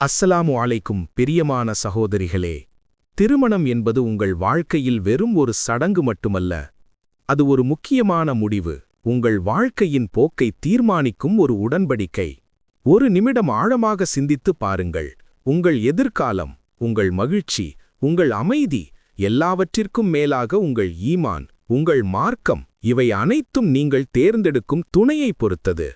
அஸ்ஸலாமு அலைக்கும் பிரியமான சகோதரிகளே திருமணம் என்பது உங்கள் வாழ்க்கையில் வெறும் ஒரு சடங்கு மட்டுமல்ல. அது ஒரு முக்கியமான முடிவு. உங்கள் வாழ்க்கையின் போக்கை தீர்மானிக்கும் ஒரு உடன்படிக்கை. ஒரு நிமிடம் ஆழமாக சிந்தித்து பாருங்கள். உங்கள் எதிர்காலம் உங்கள் மகிழ்ச்சி உங்கள் அமைதி எல்லாவற்றிற்கும் மேலாக உங்கள் ஈமான் உங்கள் மார்க்கம் இவை அனைத்தும் நீங்கள் தேர்ந்தெடுக்கும் துணையைப் பொறுத்தது.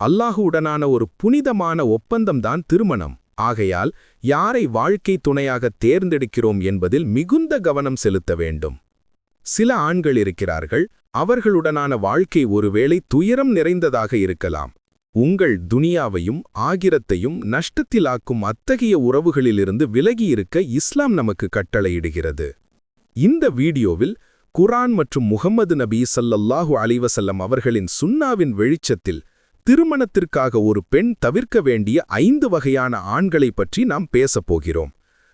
அல்லாஹுவுடனான ஒரு புனிதமான ஒப்பந்தம்தான் திருமணம். ஆகையால் யாரை வாழ்க்கை துணையாக தேர்ந்தெடுக்கிறோம் என்பதில் மிகுந்த கவனம் செலுத்த வேண்டும். சில ஆண்கள் இருக்கிறார்கள் அவர்களுடனான வாழ்க்கை ஒருவேளை துயரம் நிறைந்ததாக இருக்கலாம். உங்கள் துனியாவையும் ஆகிரத்தையும் நஷ்டத்திலாக்கும் அத்தகைய உறவுகளிலிருந்து விலகியிருக்க இஸ்லாம் நமக்கு கட்டளையிடுகிறது. இந்த வீடியோவில் குரான் மற்றும் முகமது நபி சல்லல்லாஹு அலிவசல்லம் அவர்களின் சுன்னாவின் வெளிச்சத்தில் திருமணத்திற்காக ஒரு பெண் தவிர்க்க வேண்டிய ஐந்து வகையான ஆண்களைப் பற்றி நாம் பேசப் போகிறோம்.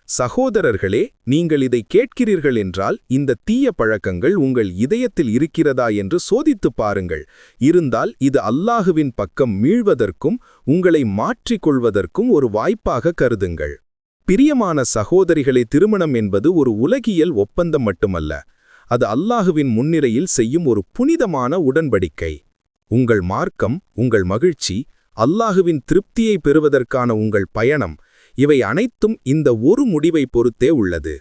சகோதரர்களே நீங்கள் இதை கேட்கிறீர்கள் என்றால் இந்த தீய பழக்கங்கள் உங்கள் இதயத்தில் இருக்கிறதா என்று சோதித்துப் பாருங்கள். இருந்தால் இது அல்லாஹுவின் பக்கம் மீழ்வதற்கும் உங்களை மாற்றிக்கொள்வதற்கும் ஒரு வாய்ப்பாக கருதுங்கள். பிரியமான சகோதரிகளை திருமணம் என்பது ஒரு உலகியல் ஒப்பந்தம் மட்டுமல்ல. அது அல்லாஹுவின் முன்னிலையில் செய்யும் ஒரு புனிதமான உடன்படிக்கை. உங்கள் மார்க்கம் உங்கள் மகிழ்ச்சி அல்லாஹுவின் திருப்தியை பெறுவதற்கான உங்கள் பயணம் இவை அனைத்தும் இந்த ஒரு முடிவை பொறுத்தே உள்ளது.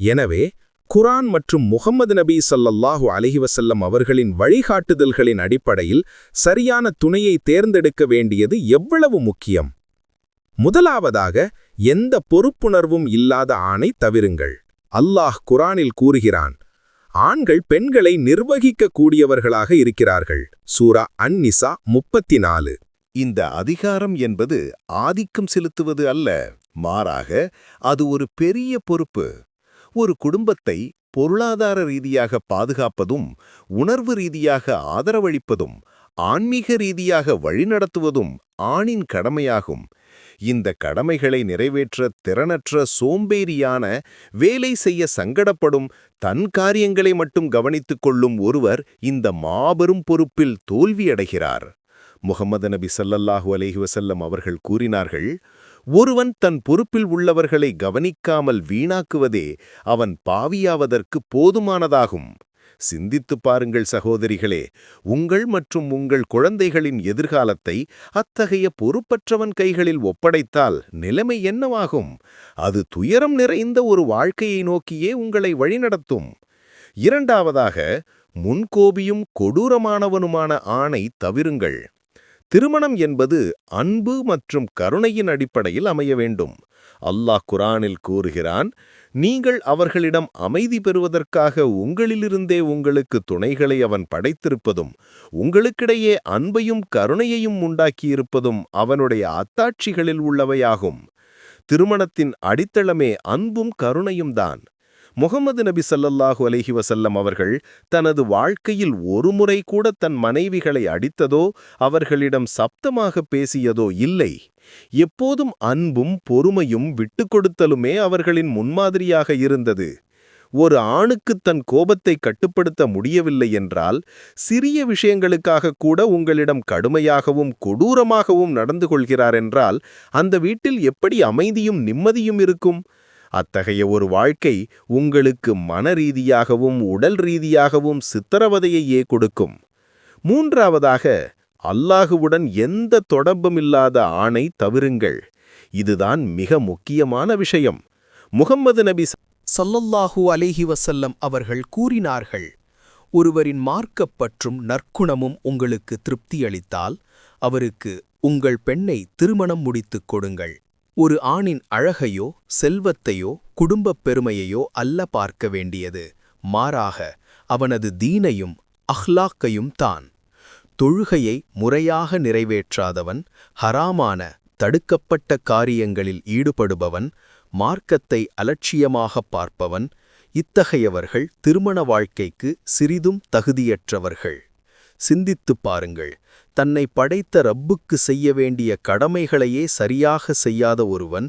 எனவே குரான் மற்றும் முகம்மது நபி சல்லல்லாஹு அலஹிவசல்லம் அவர்களின் வழிகாட்டுதல்களின் அடிப்படையில் சரியான துணையை தேர்ந்தெடுக்க வேண்டியது எவ்வளவு முக்கியம்? முதலாவதாக எந்த பொறுப்புணர்வும் இல்லாத ஆணை தவிருங்கள். அல்லாஹ் குரானில் கூறுகிறான் ஆண்கள் பெண்களை நிர்வகிக்க கூடியவர்களாக இருக்கிறார்கள். சூரா அந்நிசா முப்பத்தி நாலு இந்த அதிகாரம் என்பது ஆதிக்கம் செலுத்துவது அல்ல. மாறாக அது ஒரு பெரிய பொறுப்பு. ஒரு குடும்பத்தை பொருளாதார ரீதியாக பாதுகாப்பதும் உணர்வு ரீதியாக ஆதரவளிப்பதும் ஆன்மீக ரீதியாக வழிநடத்துவதும் ஆணின் கடமையாகும். இந்த கடமைகளை நிறைவேற்ற திறனற்ற சோம்பேறியான வேலை செய்ய சங்கடப்படும் தன் காரியங்களை மட்டும் கவனித்துக் கொள்ளும் ஒருவர் இந்த மாபெரும் பொறுப்பில் தோல்வியடைகிறார். முகமது நபி சல்லல்லாஹு அலைஹி வஸல்லம் அவர்கள் கூறினார்கள் ஒருவன் தன் பொறுப்பில் உள்ளவர்களை கவனிக்காமல் வீணாக்குவதே அவன் பாவியாவதற்கு போதுமானதாகும். சிந்தித்துப் பாருங்கள் சகோதரிகளே உங்கள் மற்றும் உங்கள் குழந்தைகளின் எதிர்காலத்தை அத்தகைய பொறுப்பற்றவன் கைகளில் ஒப்படைத்தால் நிலைமை என்னவாகும்? அது துயரம் நிறைந்த ஒரு வாழ்க்கையை நோக்கியே உங்களை வழிநடத்தும். இரண்டாவதாக முன்கோபியும் கொடூரமானவனுமான ஆணை தவிருங்கள். திருமணம் என்பது அன்பு மற்றும் கருணையின் அடிப்படையில் அமைய வேண்டும். அல்லாஹ் குரானில் கூறுகிறான் நீங்கள் அவர்களிடம் அமைதி பெறுவதற்காக உங்களிலிருந்தே உங்களுக்கு துணைகளை அவன் படைத்திருப்பதும் உங்களுக்கிடையே அன்பையும் கருணையையும் உண்டாக்கியிருப்பதும் அவனுடைய அத்தாட்சிகளில் உள்ளவையாகும். திருமணத்தின் அடித்தளமே அன்பும் கருணையும் தான். முகமது நபி சல்லல்லாஹு அலஹி வசல்லம் அவர்கள் தனது வாழ்க்கையில் ஒருமுறை கூட தன் மனைவிகளை அடித்ததோ அவர்களிடம் சப்தமாக பேசியதோ இல்லை. எப்போதும் அன்பும் பொறுமையும் விட்டுக்கொடுத்தலுமே அவர்களின் முன்மாதிரியாக இருந்தது. ஒரு ஆணுக்கு தன் கோபத்தை கட்டுப்படுத்த முடியவில்லை என்றால் சிறிய விஷயங்களுக்காக கூட உங்களிடம் கடுமையாகவும் கொடூரமாகவும் நடந்து கொள்கிறார் என்றால் அந்த வீட்டில் எப்படி அமைதியும் நிம்மதியும் இருக்கும்? அத்தகைய ஒரு வாழ்க்கை உங்களுக்கு மனரீதியாகவும் உடல் ரீதியாகவும் சித்தரவதையையே கொடுக்கும். மூன்றாவதாக அல்லாஹுவுடன் எந்த தொடர்புமில்லாத ஆணை தவிருங்கள். இதுதான் மிக முக்கியமான விஷயம். முகம்மது நபி சல்லல்லாஹு அலேஹி வசல்லம் அவர்கள் கூறினார்கள் ஒருவரின் மார்க்கப்பற்றும் நற்குணமும் உங்களுக்கு திருப்தியளித்தால் அவருக்கு உங்கள் பெண்ணை திருமணம் முடித்துக் கொடுங்கள். ஒரு ஆணின் அழகையோ செல்வத்தையோ குடும்பப் பெருமையையோ அல்ல பார்க்க வேண்டியது. மாறாக அவனது தீனையும் அஹ்லாக்கையும் தான். தொழுகையை முறையாக நிறைவேற்றாதவன் ஹராமான தடுக்கப்பட்ட காரியங்களில் ஈடுபடுபவன் மார்க்கத்தை அலட்சியமாகப் பார்ப்பவன் இத்தகையவர்கள் திருமண வாழ்க்கைக்கு சிறிதும் தகுதியற்றவர்கள். சிந்தித்துப் பாருங்கள் தன்னை படைத்த ரப்புக்கு செய்ய வேண்டிய கடமைகளையே சரியாக செய்யாத ஒருவன்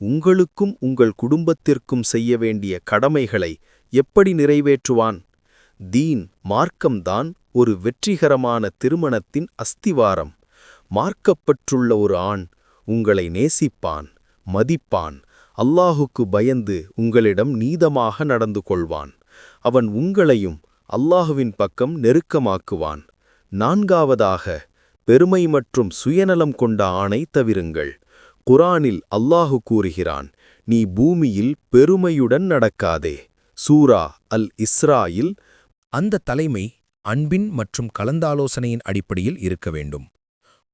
உங்களுக்கும் உங்கள் குடும்பத்திற்கும் செய்ய வேண்டிய கடமைகளை எப்படி நிறைவேற்றுவான்? தீன் மார்க்கம்தான் ஒரு வெற்றிகரமான திருமணத்தின் அஸ்திவாரம். மார்க்கப்பற்றுள்ள ஒரு ஆண் உங்களை நேசிப்பான் மதிப்பான் அல்லாஹுக்கு பயந்து உங்களிடம் நீதமாக நடந்து கொள்வான். அவன் உங்களையும் அல்லாஹுவின் பக்கம் நெருக்கமாக்குவான். நான்காவதாக பெருமை மற்றும் சுயநலம் கொண்ட ஆணை தவிருங்கள். குரானில் அல்லாஹு கூறுகிறான் நீ பூமியில் பெருமையுடன் நடக்காதே. சூரா அல் இஸ்ராயில் அந்த தலைமை அன்பின் மற்றும் கலந்தாலோசனையின் அடிப்படையில் இருக்க வேண்டும்.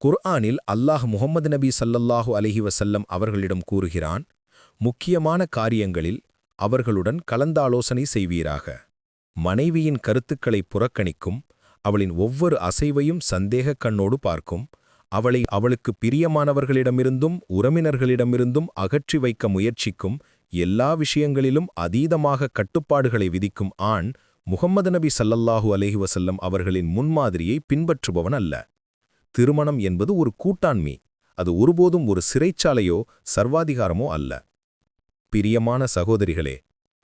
குர்ஆனில் அல்லாஹ் முகமது நபி சல்லல்லாஹு அலஹி வசல்லம் அவர்களிடம் கூறுகிறான் முக்கியமான காரியங்களில் அவர்களுடன் கலந்தாலோசனை செய்வீராக. மனைவியின் கருத்துக்களை புறக்கணிக்கும் அவளின் ஒவ்வொரு அசைவையும் சந்தேகக் கண்ணோடு பார்க்கும். அவளை அவளுக்கு பிரியமானவர்களிடமிருந்தும் உறவினர்களிடமிருந்தும் அகற்றி வைக்க முயற்சிக்கும். எல்லா விஷயங்களிலும் அதீதமாக கட்டுப்பாடுகளை விதிக்கும் ஆண் முகம்மது நபி சல்லல்லாஹூ அலஹி வசல்லம் அவர்களின் முன்மாதிரியை பின்பற்றுபவன் அல்ல. திருமணம் என்பது ஒரு கூட்டாண்மை. அது ஒருபோதும் ஒரு சிறைச்சாலையோ சர்வாதிகாரமோ அல்ல. பிரியமான சகோதரிகளே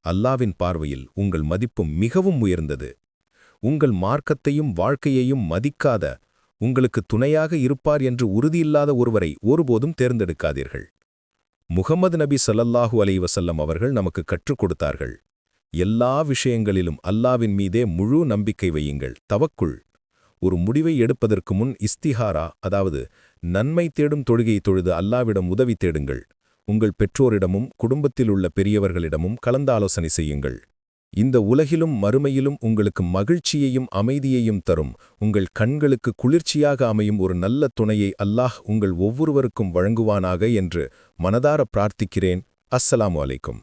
அல்லாவின் பார்வையில் உங்கள் மதிப்பும் மிகவும் உயர்ந்தது. உங்கள் மார்க்கத்தையும் வாழ்க்கையையும் மதிக்காத உங்களுக்கு துணையாக இருப்பார் என்று உறுதியில்லாத ஒருவரை ஒருபோதும் தேர்ந்தெடுக்காதீர்கள். முகமது நபி சல்லல்லாஹு அலைவசல்லம் அவர்கள் நமக்கு கற்றுக் கொடுத்தார்கள். எல்லா விஷயங்களிலும் அல்லாவின் மீதே முழு நம்பிக்கை வையுங்கள். தவக்குள் ஒரு முடிவை எடுப்பதற்கு முன் இஸ்திஹாரா அதாவது நன்மை தேடும் தொழுகை தொழுது அல்லாவிடம் உதவி தேடுங்கள். உங்கள் பெற்றோரிடமும் குடும்பத்தில் உள்ள பெரியவர்களிடமும் கலந்தாலோசனை செய்யுங்கள். இந்த உலகிலும் மறுமையிலும் உங்களுக்கு மகிழ்ச்சியையும் அமைதியையும் தரும். உங்கள் கண்களுக்கு குளிர்ச்சியாக அமையும் ஒரு நல்ல துணையை அல்லாஹ் உங்கள் ஒவ்வொருவருக்கும் வழங்குவானாக என்று மனதார பிரார்த்திக்கிறேன். அஸ்ஸலாமு அலைக்கும்.